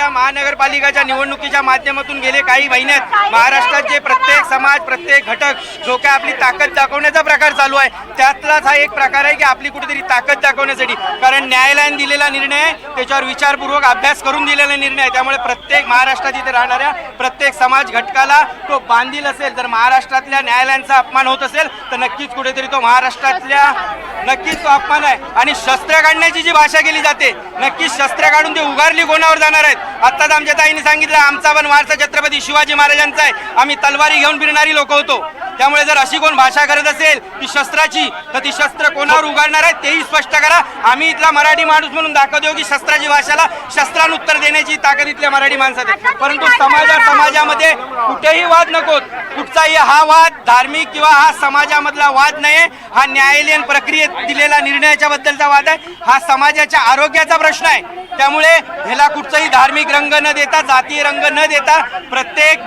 या महानगरपालिकाच्या निवडणुकीच्या माध्यमातून गेले काही महिन्यात महाराष्ट्रात जे प्रत्येक समाज प्रत्येक घटक जो काय आपली ताकद दाखवण्याचा प्रकार चालू आहे. त्यातलाच हा एक प्रकार आहे की आपली कुठेतरी ताकद दाखवण्यासाठी. कारण न्यायालयाने दिलेला निर्णय आहे त्याच्यावर विचारपूर्वक अभ्यास करून दिलेला निर्णय आहे. त्यामुळे प्रत्येक महाराष्ट्रात इथे राहणाऱ्या प्रत्येक समाज घटकाला तो बांधील असेल. जर महाराष्ट्रातल्या न्यायालयांचा अपमान होत असेल तर नक्कीच कुठेतरी तो महाराष्ट्रातल्या नक्कीच तो अपमान आहे. आणि शस्त्र काढण्याची जी भाषा केली जाते नक्कीच शस्त्र काढून ते उगारली कोणावर जाणार आहेत? आत्ताच आमच्या ताईने सांगितलं आमचा पण वारसा छत्रपती शिवाजी महाराजांचा आहे. आम्ही तलवारी घेऊन फिरणारी लोक होतो. त्यामुळे जर अशी कोण भाषा करत असेल ती शस्त्राची तर ती शस्त्र कोणावर उगारणार आहे तेही स्पष्ट करा. आम्ही इथला मराठी माणूस म्हणून दाखवतो की शस्त्राची भाषाला शस्त्रान उत्तर देण्याची ताकद इथल्या मराठी माणसात आहे. परंतु समाजा समाजामध्ये कुठेही वाद नकोत कुठचाही हा वाद धार्मिक किंवा हा समाजामधला वाद नाही हा न्यायालयीन प्रक्रियेत दिलेला निर्णयाच्या बद्दलचा वाद आहे. हा समाजाच्या आरोग्याचा प्रश्न आहे. त्यामुळे ह्याला कुठचाही धार्मिक रंग न देता जातीय रंग न देता प्रत्येक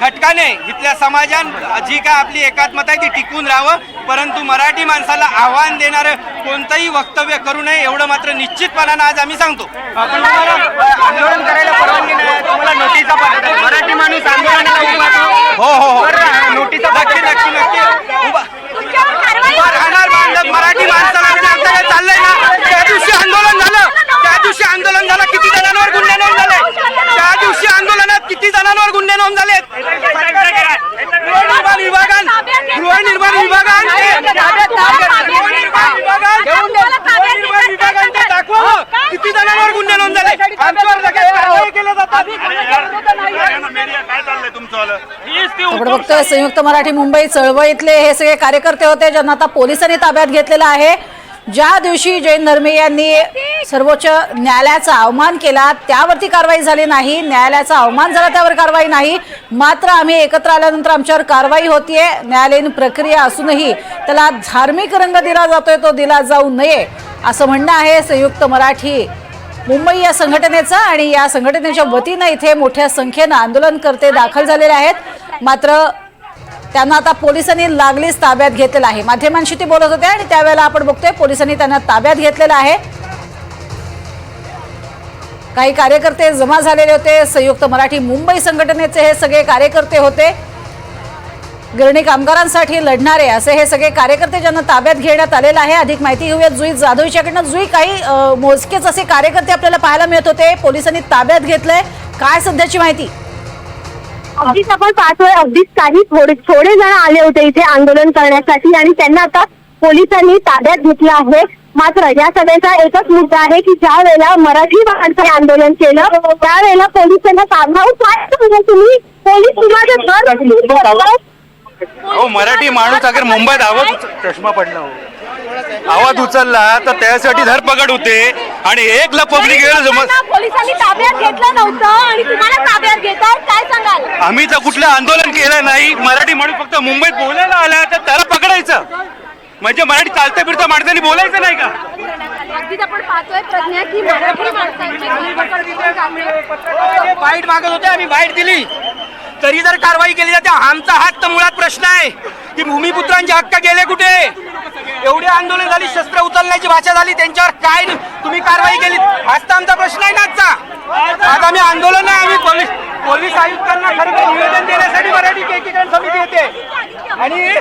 घटकाने इथल्या समाजान जी काय आपली एकात्मता आहे ती टिकून राहावं. परंतु मराठी माणसाला आव्हान देणारं कोणतंही वक्तव्य करू नये एवढं मात्र निश्चितपणानं आज आम्ही सांगतो. आंदोलन करायला परवानगी नाही तुम्हाला नोटीसा मराठी माणूस आंदोलनाला. हो हो हो. नोटीसा नक्की नक्की नक्की. उभा. राहणार बांधव मराठी माणसाला म्हणजे आमचं काय चाललंय ना त्या दिवशी आंदोलन झालं त्या दिवशी आंदोलन झालं किती जणांवर गुन्हे नोंद झाले त्या दिवशी आंदोलनात किती जणांवर गुन्हे नोंद झालेत गृहनिर्माण विभागान गृहनिर्माण किती जणांवर गुन्हे नोंद झाले आमच्यावर जातात संयुक्त मराठी मुंबई चळवळीतले हे सगळे कार्यकर्ते होते ज्यांना आता पोलिसांनी ताब्यात घेतलेलं आहे ज्या दिवशी जैन धर्मे यांनी सर्वोच्च न्यायालयाचा अवमान केला त्यावरती कारवाई झाली नाही. न्यायालयाचा अवमान झाला त्यावर कारवाई नाही. मात्र आम्ही एकत्र आल्यानंतर आमच्यावर कारवाई होतीये. न्यायालयीन प्रक्रिया असूनही त्याला धार्मिक रंग दिला जातोय तो दिला जाऊ नये असं म्हणणं आहे संयुक्त मराठी मुंबई या संघटनेचं. आणि या संघटनेच्या वतीनं इथे मोठ्या संख्येनं आंदोलनकर्ते दाखल झालेले आहेत. मात्र त्यांना आता पोलिसांनी लागलीच ताब्यात घेतलेलं आहे. माध्यमांशी ते बोलत होते आणि त्यावेळेला आपण बघतोय पोलिसांनी त्यांना ताब्यात घेतलेलं आहे. काही कार्यकर्ते जमा झालेले होते संयुक्त मराठी मुंबई संघटनेचे हे सगळे कार्यकर्ते होते. गिरणी कामगारांसाठी लढणारे असे हे सगळे कार्यकर्ते ज्यांना ताब्यात घेण्यात आलेलं आहे अधिक माहिती घेऊया जुई जाधव जुई काही मोजकेच असे कार्यकर्ते आपल्याला पाहायला मिळत होते. पोलिसांनी ताब्यात घेतलंय. काय सध्याची माहिती? अगदीच आपण पाहतोय अगदीच काही थोडे थोडे जण आले होते इथे आंदोलन करण्यासाठी आणि त्यांना आता पोलिसांनी ताब्यात घेतलं आहे. मात्र या सगळ्याचा एकच मुद्दा आहे की ज्या वेळेला मराठी माणसाने आंदोलन केलं त्यावेळेला पोलिसांना साधावून सांगा तुम्ही पोलीस तुम्हाला हो मराठी माणूस अगर मुंबईत आवाज चष्मा पडला हो. आवाज उचलला तर त्यासाठी धरपकड होते आणि एक ला पब्लिक पोलिसांनी ताब्यात घेतलं नव्हतं आणि तुम्हाला ताब्यात घेतात काय सांगाल? आम्ही तर कुठलं आंदोलन केलं नाही. मराठी माणूस फक्त मुंबईत बोलायला आला तर त्याला पकडायचं. म्हणजे मराठी चालता फिरता माणसाने बोलायचं नाही का? अगदीच आपण पाहतोय प्रज्ञा की मराठी माणसांची धरपकड केली जाते. बाईट मागत होते आम्ही बाईट दिली. तरी जर कारवाई केली जाते आमचा हात तर मुळात प्रश्न आहे. की भूमिपुत्रांचे हक्क गेले कुठे? एवढी आंदोलन झाली शस्त्र उचलण्याची भाषा झाली त्यांच्यावर काय तुम्ही कारवाई केली? आज तर आमचा प्रश्न आहे ना आजचा? आज आम्ही आंदोलन आहे आम्ही पोलीस पोलीस आयुक्तांना खरं तर निवेदन देण्यासाठी मराठी एकीकरण समिती येते. आणि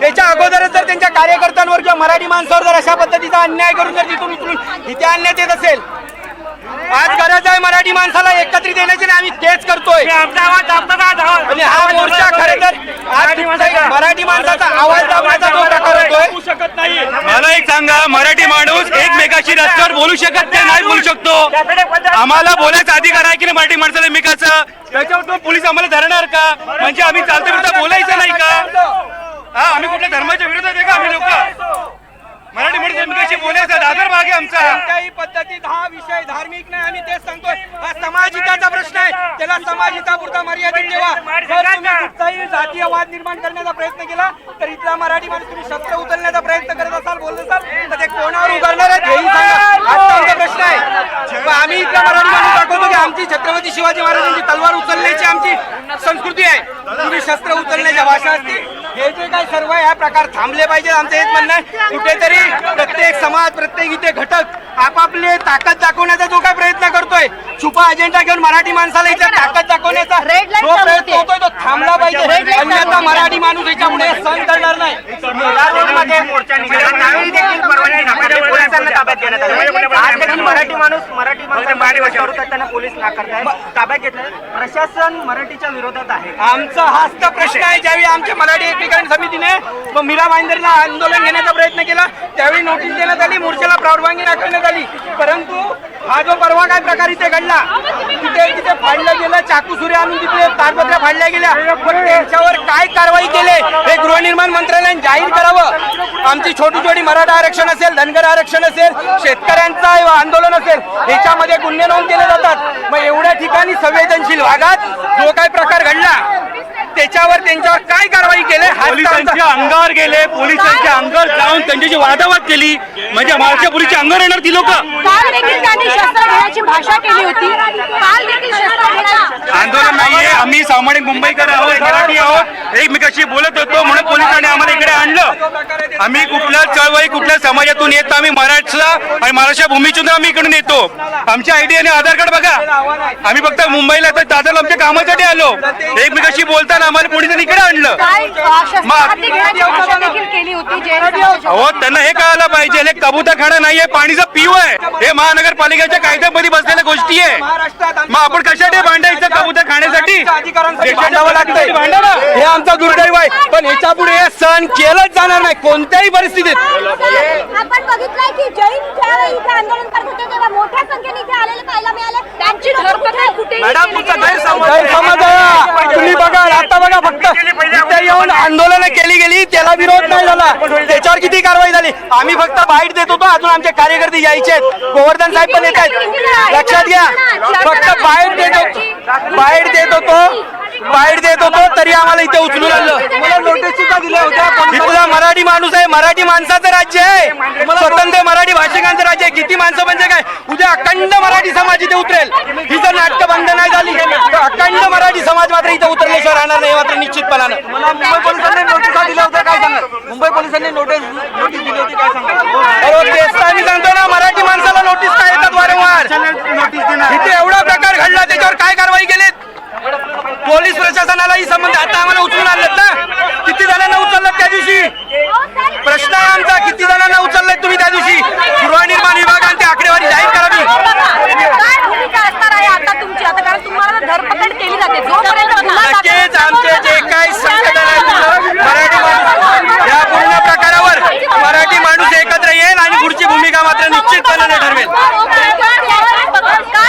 त्याच्या अगोदरच जर त्यांच्या कार्यकर्त्यांवर किंवा मराठी माणसावर जर अशा पद्धतीचा अन्याय करून जर तिथून उचलून इथे आणण्यात येत असेल आज गरज आहे मराठी माणसाला एकत्रित येण्याची आणि आम्ही तेच करतोय. आणि हा मोर्चा खरं तर मराठी माणसाचा आवाज दाबण्याचा जो प्रकार होतोय मला एक सांगा मराठी माणूस एकमेकाशी रस्त्यावर बोलू शकत नाही नाही बोलू शकतो. आम्हाला बोलायचा अधिकार आहे की नाही मराठी माणसाला? एकमेकाचं त्याच्यावर तो पोलीस आम्हाला धरणार का? म्हणजे आम्ही चालता फिरता बोलायचं नाही का? हा आम्ही कुठल्या धर्माच्या विरोधात आहे का? आम्ही लोक? मराठी माणूस बोलायचा दादर भाग आहे आमचा. कोणत्याही पद्धतीत हा विषय धार्मिक नाही आम्ही तेच सांगतोय. हा समाजहिताचा प्रश्न आहे. त्याला समाजहितापुरता मर्यादित ठेवा. जर तुम्ही कुठचाही जातीय वाद निर्माण करण्याचा प्रयत्न केला तर इथला मराठी माणूस तुम्ही शस्त्र उचलण्याचा प्रयत्न करत असाल बोलत असाल तर ते कोणावर उघडणार आहेत हेही सांगा. आजचा आमचा प्रश्न आहे. आम्ही इथला मराठी माणूस दाखवतो की आमची छत्रपती शिवाजी महाराजांची तलवार उचलण्याची आमची संस्कृती आहे. तुम्ही शस्त्र उचलण्याच्या भाषा असतील हे जे काही सर्व ह्या प्रकार थांबले पाहिजे आमचं हेच म्हणणं आहे कुठेतरी प्रत्येक समाज प्रत्येक इथे घटक आपापले ताकद दाखवण्याचा जो काय प्रयत्न करतोय छुपा अजेंडा घेऊन मराठी माणसाला इथे ताकद दाखवण्याचा जो प्रयत्न होते. होतोय तो थांबला पाहिजे अन्यथा. मराठी माणूस याच्यापुढे सहन करणार नाही पोलिसांना ताब्यात घेण्यात आलं आज देखील मराठी माणूस मराठी माणसाला रस्त्यावर उतरताना पोलीस नाकारताय ताब्यात घेतलं. प्रशासन मराठीच्या विरोधात आहे. आमचा हाच तर प्रश्न आहे. ज्यावेळी आमच्या मराठी एकीकरण समितीने मीरा भाईंदरला आंदोलन घेण्याचा प्रयत्न केला त्यावेळी नोटीस देण्यात आली मोर्चाला परवानगी नाकारण्यात आली. परंतु हा जो परवा काय प्रकार इथे घडला तिथे तिथे फाडलं गेलं चाकू सुरे आणून तिथे तारपत्र्या फाडल्या गेल्या. पण त्यांच्यावर काय कारवाई केले? हे गृहनिर्माण मंत्रालयाने जाहीर करावं. आमची छोटी छोटी मराठा आरक्षण असेल धनगर आरक्षण असेल शेतकऱ्यांचा आंदोलन असेल याच्यामध्ये गुन्हे नोंद केले जातात. मग एवढ्या ठिकाणी संवेदनशील भागात जो काय प्रकार घडला त्याच्यावर त्यांच्यावर काय कारवाई केली? पोलिसांच्या अंगावर गेले पोलिसांच्या अंगावर जाऊन त्यांच्याशी वादावाद केली म्हणजे महाराष्ट्र पोलीसच्या अंगावर येणार ती लोक. काल देखील त्यांनी शस्त्र घेण्याची भाषा केली होती. काल देखील शस्त्र घेण्याची आंदोलन नाहीये आम्ही सामान्य मुंबईकर आहोत मराठी आहोत. एकमेकाशी बोलत होतो म्हणून पोलिसांनी आम्हाला इकडे आणलं. आम्ही कुठल्या चळवळी कुठल्या समाजातून येतो आम्ही महाराष्ट्र आणि महाराष्ट्र भूमीतून आम्ही इकडून येतो. आमच्या आयडी आणि आधार कार्ड बघा. आम्ही फक्त मुंबईला तर दादाला आमच्या कामासाठी आलो. एकमेकाशी बोलताना आम्हाला पोलिसांनी इकडे आणलं. अहो त्यांना हे कळायला पाहिजे. हे कबुतरखाना नाहीये पाणीचा पिव आहे. हे महानगरपालिकेच्या कायद्यामध्ये बसलेल्या गोष्टी आहे. मग आपण कशासाठी भांडायचं कबूतर खाण्यासाठी भांडावं लागतंय. हे आमचं दुर्दैव आहे. पण याच्यापुढे हे सण केलंच जाणार नाही. कोणत्याही परिस्थितीत. आपण बघितलंय की जैन ज्यावेळी इथे आंदोलन करत होते तेव्हा मोठ्या संख्येने इथे आलेले पाहायला मिळाले. त्यांची धरपकड कुठेही मॅडम, केली तुमचा गेली नाही. गैरसमज गैरसमज आहे. तुम्ही बघा आता बघा फक्त इथे येऊन आंदोलन केली गेली त्याला विरोध नाही झाला. त्याच्यावर किती कारवाई झाली? आम्ही फक्त बाईट देत होतो अजून आमचे कार्यकर्ते यायचे आहेत. गोवर्धन साहेब पण येत आहेत. लक्षात घ्या फक्त बाईट देत होतो. बाईट देत होतो. बाईट देत होतो तरी आम्हाला इथे उचलून मला नोटीस सुद्धा दिल्या होत्या. मराठी माणूस आहे. मराठी माणसाचं राज्य आहे. स्वतंत्र मराठी भाषिकांचं राज्य आहे किती माणसं म्हणजे काय? उद्या अखंड मराठी समाज इथे उतरेल. ही जर नाटक बंद नाही झाली. तर अखंड मराठी समाज मात्र इथे उतरल्याशिवाय राहणार नाही मात्र निश्चितपणानं. मुंबई पोलिसांनी नोटीस दिल्या होत्या काय सांगा? मुंबई पोलिसांनी नोटीस नोटीस दिली होती. काय सांगा? तेच आम्ही सांगतो ना मराठी माणसाला नोटीस काय येतात वारंवार इथे एवढा प्रकार घडला त्याच्यावर काय कारवाई केलीत पोलीस प्रशासनालाही संबंध आता आम्हाला उचलून आणलेत ना किती जणांना उचललं त्या दिवशी प्रश्न आहे आमचा किती जणांना उचललंय तुम्ही त्या दिवशी गृहनिर्माण विभागाने ते आकडेवारी जाहीर करावी काय भूमिका असणार आहे आता तुमची आता कारण तुम्हाला धरपकड केली जाते जोपर्यंत गुन्हा दाखल नक्कीच आमचे जे काही संघटना आहेत मराठी माणूस या पूर्ण प्रकारावर मराठी माणूस एकत्र येईल आणि पुढची भूमिका मात्र निश्चितपणाने ठरवेल काय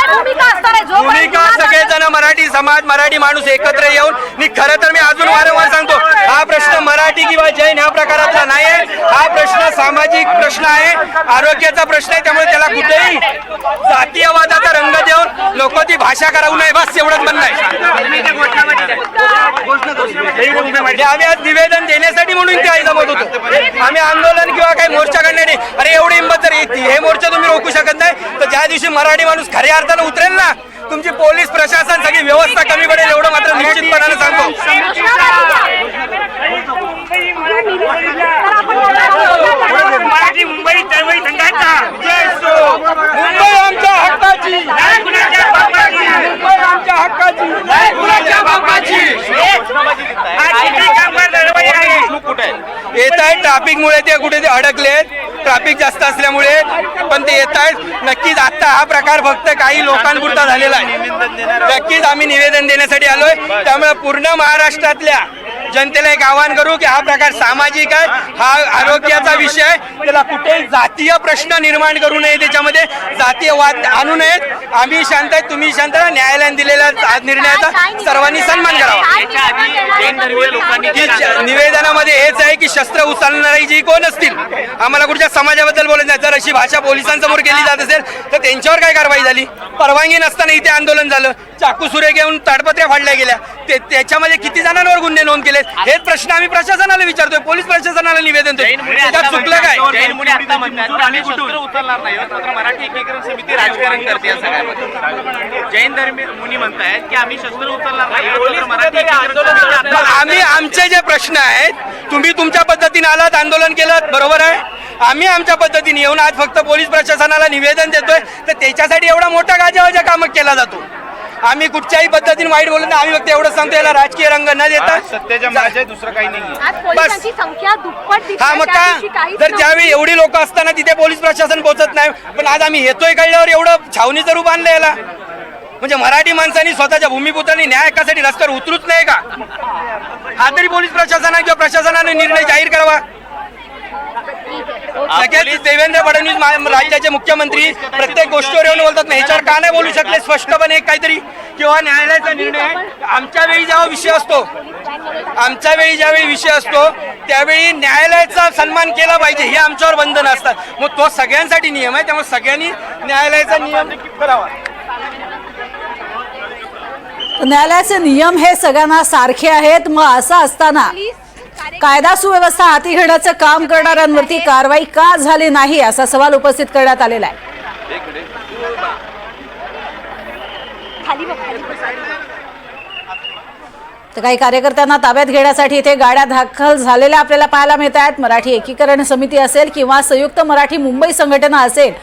भूमिका असणार आहे जोपर्यंत भूमिका गुन्हा दाखल- सगळेजण मराठी समाज मराठी माणूस एकत्र येऊन मी खरं तर मी अजून वारंवार सांगतो हा प्रश्न मराठी किंवा जैन ह्या प्रकारातला नाही आहे हा प्रश्न सामाजिक प्रश्न आहे आरोग्याचा प्रश्न आहे त्यामुळे त्याला कुठेही जातीयवादाचा रंग देऊन लोक ती भाषा करावू नये बस एवढंच म्हणणं आहे. आम्ही आज निवेदन देण्यासाठी म्हणून ते आई जमत होतो. आम्ही आंदोलन किंवा काही मोर्चा करण्याने अरे एवढी हिंमत जर हे मोर्चा तुम्ही रोखू शकत नाही. तर ज्या दिवशी मराठी माणूस खऱ्या अर्थानं उतरेल ना तुमची पोलीस प्रशासन सगळी व्यवस्था कमी पडेल एवढं मात्र निश्चितपणाने सांगतो. मराठी मुंबई चळवळी संघाचा मुंबई आमच्या हक्काची. कुणाच्या बापाची? मुंबई आमच्या हक्काची. कुणाच्या बापाची. आज किती कामगार चळवळी आहे. येत आहेत ट्रॅफिकमुळे ते कुठे ते अडकलेत. ट्रॅफिक जास्त असल्यामुळे पण ते येत आहेत. नक्कीच आता हा प्रकार फक्त काही लोकांपुरता झालेला आहे. नक्कीच आम्ही निवेदन देण्यासाठी आलोय. त्यामुळे पूर्ण महाराष्ट्रातल्या जनतेला एक आवाहन करू की हा प्रकार सामाजिक आहे हा आरोग्याचा विषय आहे. त्याला कुठेही जातीय प्रश्न निर्माण करू नये त्याच्यामध्ये. जातीय वाद आणू नयेत. आम्ही शांत आहेत तुम्ही शांत राहा. न्यायालयाने दिलेल्या निर्णयाचा सर्वांनी सन्मान करावा. निवेदनामध्ये हेच आहे की शस्त्र उचलणारी जी कोण असतील आम्हाला कुठच्या समाजाबद्दल बोलत नाही. जर अशी भाषा पोलिसांसमोर केली जात असेल तर त्यांच्यावर काय कारवाई झाली? परवानगी नसताना इथे आंदोलन झालं. चाकू सुरे घेऊन ताडपत्र्या फाडल्या गेल्या. ते त्याच्यामध्ये किती जणांवर गुन्हे नोंद केले? पाहिजेत हेच प्रश्न आम्ही प्रशासनाला विचारतोय पोलीस प्रशासनाला निवेदन देतो त्याच्यात चुकलं काय? शस्त्र उचलणार नाही मात्र मराठी एकीकरण समिती राजकारण करते या सगळ्यामध्ये. जैन धर्मी मुनी म्हणतायत की आम्ही शस्त्र उचलणार नाही आहोत, मात्र मराठी एकीकरण समिती मग आता- आम्ही आमचे जे प्रश्न आहेत तुम्ही तुमच्या पद्धतीने आलात आंदोलन केलं बरोबर आहे? आम्ही आमच्या पद्धतीने येऊन आज फक्त पोलीस प्रशासनाला निवेदन देतोय तर त्याच्यासाठी एवढा मोठा गाजावाजा काम केला जातो. आम्ही कुठच्याही पद्धतीने वाईट बोलत नाही. आम्ही फक्त एवढं सांगतो याला राजकीय रंग न देता सत्तेच्या माझ्या दुसरं काही नाही आज पोलिसांची संख्या दुप्पट दिसते हा मग त्या का? काहीच जर नव्हतं. ज्यावेळी एवढी लोक असताना तिथे पोलीस प्रशासन पोहोचत नाही पण आज आम्ही येतोय कळल्यावर एवढं छावणीचं रूप आणलं याला. म्हणजे मराठी माणसांनी स्वतःच्या भूमिपुत्रांनी न्याय हक्कासाठी रस्त्यावर उतरूच नाही का? हा तरी पोलीस प्रशासनाने किंवा प्रशासनाने निर्णय जाहीर करावा. सगळ्यात देवेंद्र फडणवीस राज्याचे मुख्यमंत्री प्रत्येक गोष्टीवर येऊन बोलतात ना ह्याच्यावर का नाही बोलू शकले? स्पष्टपणे एक काहीतरी किंवा न्यायालयाचा निर्णय. आहे. आमच्या वेळी जेव्हा विषय असतो आमच्या वेळी ज्यावेळी विषय असतो त्यावेळी न्यायालयाचा सन्मान केला पाहिजे हे आमच्यावर बंधन असतात. मग तो सगळ्यांसाठी नियम आहे त्यामुळे सगळ्यांनी न्यायालयाचा नियम करावा. न्यायालयाचे नियम हे सगळ्यांना सारखे आहेत मग असं असताना कायदा सुव्यवस्था हाती घेण्याचं काम करणाऱ्यांवरती कारवाई का झाली नाही असा सवाल उपस्थित करण्यात आलेला आहे. तर काही कार्यकर्त्यांना ताब्यात घेण्यासाठी इथे गाड्या दाखल झालेल्या आपल्याला पाहायला मिळत आहेत. मराठी एकीकरण समिती असेल किंवा संयुक्त मराठी मुंबई संघटना असेल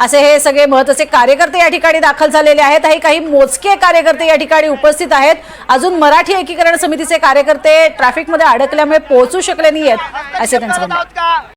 असे हे सगळे महत्त्वाचे कार्यकर्ते या ठिकाणी दाखल झालेले आहेत. आणि काही मोजके कार्यकर्ते या ठिकाणी उपस्थित आहेत. अजून मराठी एकीकरण समितीचे कार्यकर्ते ट्रॅफिकमध्ये अडकल्यामुळे पोहोचू शकले नाहीयेत असे त्यांचं